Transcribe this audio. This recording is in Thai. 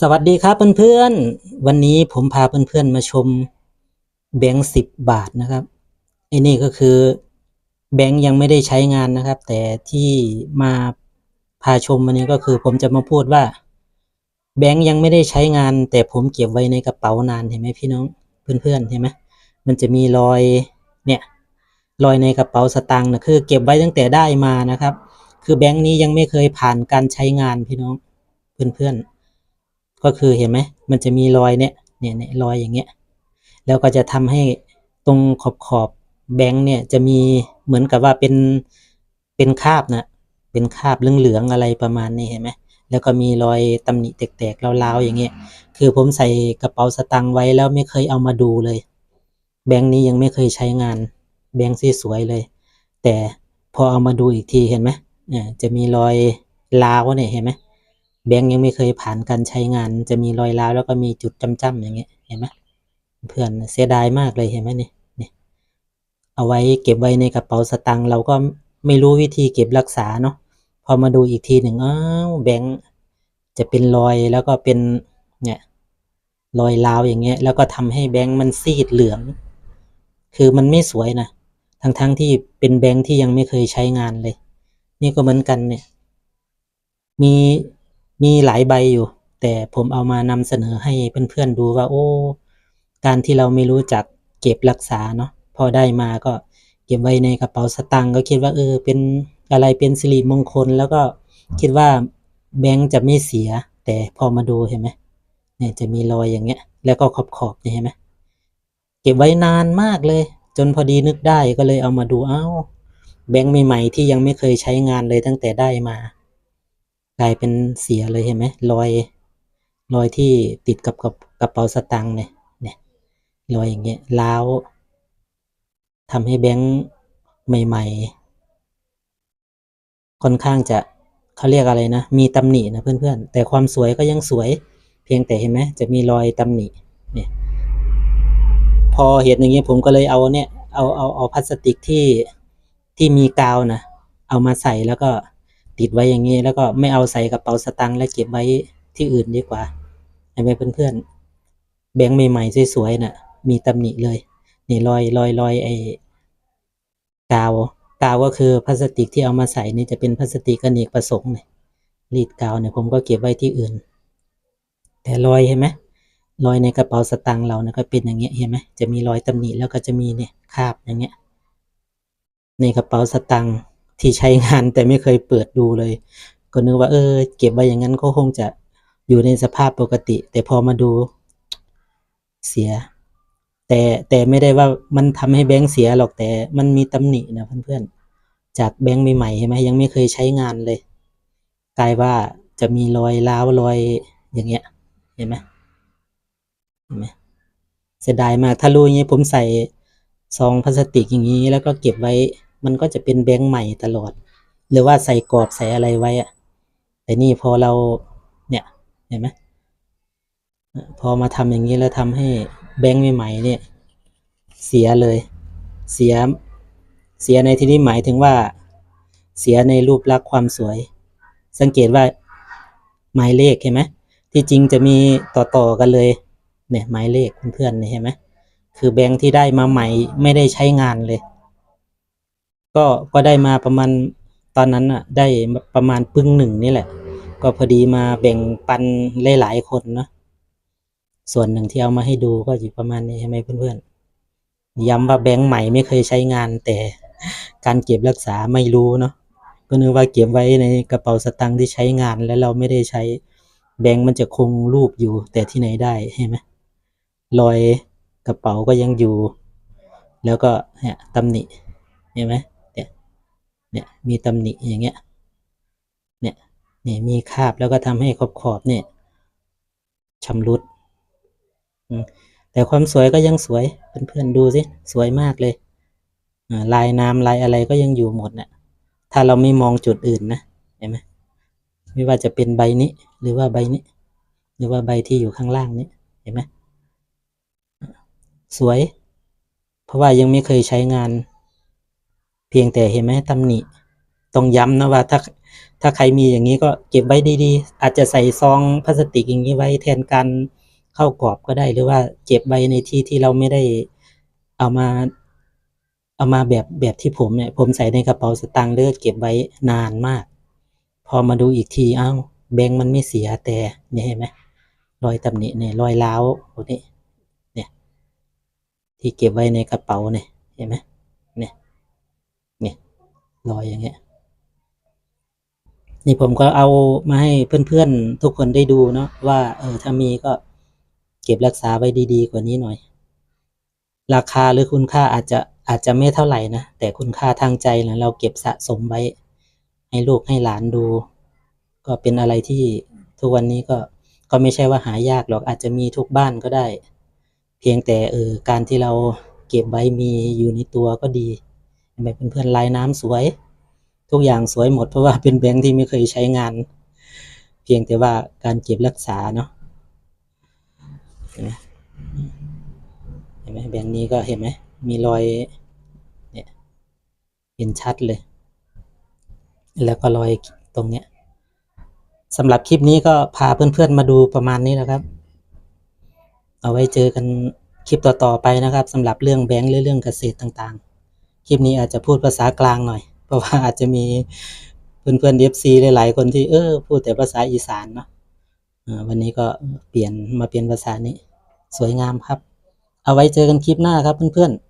สวัสดีครับเพื่อนๆ วันนี้ผมพาเพื่อนๆมาชมแบงค์สิบบาทนะครับไอ้นี่ก็คือแบงค์ยังไม่ได้ใช้งานนะครับ แต่ที่มาพาชมวันนี้ก็คือ ผมจะมาพูดว่า แบงค์ยังไม่ได้ใช้งาน แต่ผมเก็บไว้ในกระเป๋านานเห็นไหมพี่น้องเพื่อนๆเห็นไหมมันจะมีรอยเนี่ยรอยในกระเป๋าสตางค์นะคือ เก็บไว้ตั้งแต่ได้มานะครับ คือแบงค์นี้ยังไม่เคยผ่านการใช้งานพี่น้องเพื่อนๆ ก็คือเห็นไหมมันจะมีรอยเนี่ยเนี่ยเนี่ยรอยอย่างเงี้ยแล้วก็จะทำให้ตรงขอบขอบแบงค์เนี่ยจะมีเหมือนกับว่าเป็นเป็นคาบนะเป็นคาบเหลืองๆอะไรประมาณนี้เห็นไหมแล้วก็มีรอยตำหนิแตกๆราวๆอย่างเงี้ยคือผมใส่กระเป๋าสตางค์ไว้แล้วไม่เคยเอามาดูเลย แบงค์นี้ยังไม่เคยใช้งาน แบงค์สวยเลย แต่พอเอามาดูอีกทีเห็นไหมเนี่ยจะมีรอยร้าวเนี่ยเห็นไหม แบงค์ยังไม่เคยผ่านการใช้งาน จะมีรอยร้าวแล้วก็มีจุดจ้ำๆอย่างเงี้ยเห็นไหมเพื่อนเสียดายมากเลยเห็นไหมเนี่นี่เอาไว้เก็บไว้ในกระเป๋าสตางค์เราก็ไม่รู้วิธีเก็บรักษาเนาะพอมาดูอีกทีหนึ่งอ้าวแบงค์จะเป็นรอยแล้วก็เป็นเนี่ยรอยร้าวอย่างเงี้ย แล้วก็ทำให้แบงค์มันซีดเหลือง คือมันไม่สวยนะทั้งๆทที่เป็นแบงค์ที่ยังไม่เคยใช้งานเลย นี่ก็เหมือนกันเนี่ย มี มีหลายใบอยู่ แต่ผมเอามานำเสนอให้เพื่อนๆดูว่า โอ้ การที่เราไม่รู้จักเก็บรักษาเนาะพอได้มาก็เก็บไว้ในกระเป๋าสตางค์ก็คิดว่าเออ เป็นอะไรเป็นสิริมงคล แล้วก็คิดว่าแบงค์จะไม่เสีย แต่พอมาดูเห็นไหมเนี่ยจะมีรอยอย่างเงี้ย แล้วก็ขอบขอบเนี่ยเห็นไหมเก็บไว้นานมากเลย จนพอดีนึกได้ก็เลยเอามาดูเอ้า แบงค์ใหม่ๆที่ยังไม่เคยใช้งานเลยตั้งแต่ได้มา กลายเป็นเสียเลยเห็นไหมรอยรอยที่ติดกับกับกระเป๋าสตางค์เนี่ยเนี่ยรอยอย่างเงี้ยล้าวทำให้แบงค์ใหม่ ๆ ค่อนข้างจะเขาเรียกอะไรนะ มีตำหนินะเพื่อนๆ แต่ความสวยก็ยังสวย เพียงแต่เห็นไหมจะมีรอยตำหนิเนี่ยพอเห็นอย่างเงี้ยผมก็เลยเอาเนี่ยเอาเอาเอาพลาสติกที่ที่มีกาวนะเอามาใส่แล้วก็ ติดไว้อย่างนี้ แล้วก็ไม่เอาใส่กระเป๋าสตางค์แล้วเก็บไว้ที่อื่นดีกว่าเห็นไหมเพื่อนๆแบงค์ใหม่ๆสวยๆน่ะ มีตำหนิเลย นี่รอยรอยรอยไอ้กาวกาวก็คือพลาสติกที่เอามาใส่นี่จะเป็นพลาสติกอเนกประสงค์เนี่ยรีดกาวเนี่ยผมก็เก็บไว้ที่อื่น แต่รอยเห็นไหมรอยในกระเป๋าสตางค์เรานะก็เป็นอย่างเงี้ยเห็นไหมจะมีรอยตำหนิแล้วก็จะมีเนี่ยคาบอย่างเงี้ยในกระเป๋าสตางค์ ที่ใช้งานแต่ไม่เคยเปิดดูเลย ก็นึกว่าเออ เก็บไว้อย่างนั้นก็คงจะอยู่ในสภาพปกติ แต่พอมาดูเสีย แต่แต่ไม่ได้ว่ามันทำให้แบงค์เสียหรอกแต่มันมีตำหนินะเพื่อนๆจากแบงค์ใหม่ๆเห็นไหมยังไม่เคยใช้งานเลย กลายว่าจะมีรอยร้าวรอยอย่างเงี้ยเห็นไหมเห็นไหมเสียดายมากถ้ารู้อย่างนี้ผมใส่ซองพลาสติกอย่างนี้ แล้วก็เก็บไว้ มันก็จะเป็นแบงค์ใหม่ตลอด หรือว่าใส่กรอบใส่อะไรไว้อะแต่นี่พอเราเนี่ยเห็นไหมพอมาทำอย่างนี้แล้วทำให้แบงค์ใหม่ๆเนี่ยเสียเลย เสียเสียในที่นี้หมายถึงว่า เสียในรูปลักษณ์ความสวย สังเกตว่าหมายเลขเห็นไหมที่จริงจะมีต่อๆกันเลยเนี่ยหมายเลขเพื่อนๆเนี่เห็นไหมคือแบงค์ที่ได้มาใหม่ไม่ได้ใช้งานเลย ก็ก็ได้มาประมาณตอนนั้นอะได้ประมาณปึ้งหนึ่งนี่แหละ ก็พอดีมาแบ่งปันหลายๆคนเนาะส่วนหนึ่งที่เอามาให้ดูก็อยู่ประมาณนี้ใช่ไหมเพื่อนๆย้ำว่าแบงค์ใหม่ไม่เคยใช้งาน แต่การเก็บรักษาไม่รู้เนาะก็นึกว่าเก็บไว้ในกระเป๋าสตางค์ที่ใช้งานแล้วเราไม่ได้ใช้แบงค์มันจะคงรูปอยู่ แต่ที่ไหนได้เห็นไหมรอยกระเป๋าก็ยังอยู่ แล้วก็เนี่ยตำหนิเห็นไหม เนี่ยมีตำหนิอย่างเงี้ยเนี่ยเนี่ยมีคาบแล้วก็ทำให้ขอบขอบเนี่ยชำรุดแต่ความสวยก็ยังสวยเพื่อนๆดูสิสวยมากเลยลายน้ำลายอะไรก็ยังอยู่หมดน่ะถ้าเราไม่มองจุดอื่นนะเห็นไหมไม่ว่าจะเป็นใบนี้ หรือว่าใบนี้ หรือว่าใบที่อยู่ข้างล่างนี้เห็นไหมสวย เพราะว่ายังไม่เคยใช้งาน เพียงแต่เห็นไหมตำหนิต้องย้ำนะว่าถ้าถ้าใครมีอย่างนี้ก็เก็บไว้ดีๆ อาจจะใส่ซองพลาสติกอย่างนี้ไว้แทนการเข้ากรอบก็ได้ หรือว่าเก็บไว้ในที่ที่เราไม่ได้เอามาเอามาแบบแบบที่ผมเนี่ยผมใส่ในกระเป๋าสตางค์เลือเก็บไว้นานมาก พอมาดูอีกทีอ้าวแบงค์มันไม่เสียแต่เนี่ยเห็นไหมรอยตำหนิเนี่ยรอยร้าวพวกนี้เนี่ยที่เก็บไว้ในกระเป๋าเนี่ยเห็นไหม อย่างเงี้ย นี่ผมก็เอามาให้เพื่อนๆทุกคนได้ดูเนาะว่าเออถ้ามีก็เก็บรักษาไว้ดีๆ กว่านี้หน่อย ราคาหรือคุณค่าอาจจะอาจจะไม่เท่าไหร่นะ แต่คุณค่าทางใจนะเราเก็บสะสมไว้ ให้ลูกให้หลานดู ก็เป็นอะไรที่ทุกวันนี้ก็ก็ไม่ใช่ว่าหายากหรอกอาจจะมีทุกบ้านก็ได้ เพียงแต่เออการที่เราเก็บไว้มีอยู่ในตัวก็ดีเห็นไมเพื่อนๆลายน้ำสวย ทุกอย่างสวยหมดเพราะว่าเป็นแบงค์ที่ไม่เคยใช้งาน เพียงแต่ว่าการเก็บรักษาเนาะเห็นไหมเห็นไหมแบงค์นี้ก็เห็นไหมมีรอยเนี่ยเห็นชัดเลย แล้วก็รอยตรงเนี้ยสำหรับคลิปนี้ก็พาเพื่อนๆมาดูประมาณนี้นะครับ เอาไว้เจอกันคลิปต่อๆไปนะครับสำหรับเรื่องแบงค์หรือเรื่องเกษตรต่างๆ คลิปนี้อาจจะพูดภาษากลางหน่อย เพราะว่าอาจจะมีเพื่อนๆ FC หลายๆคนที่เออพูดแต่ภาษาอีสานเนาะวันนี้ก็เปลี่ยนมาเปลี่ยนภาษานี้ สวยงามครับ เอาไว้เจอกันคลิปหน้าครับเพื่อนๆ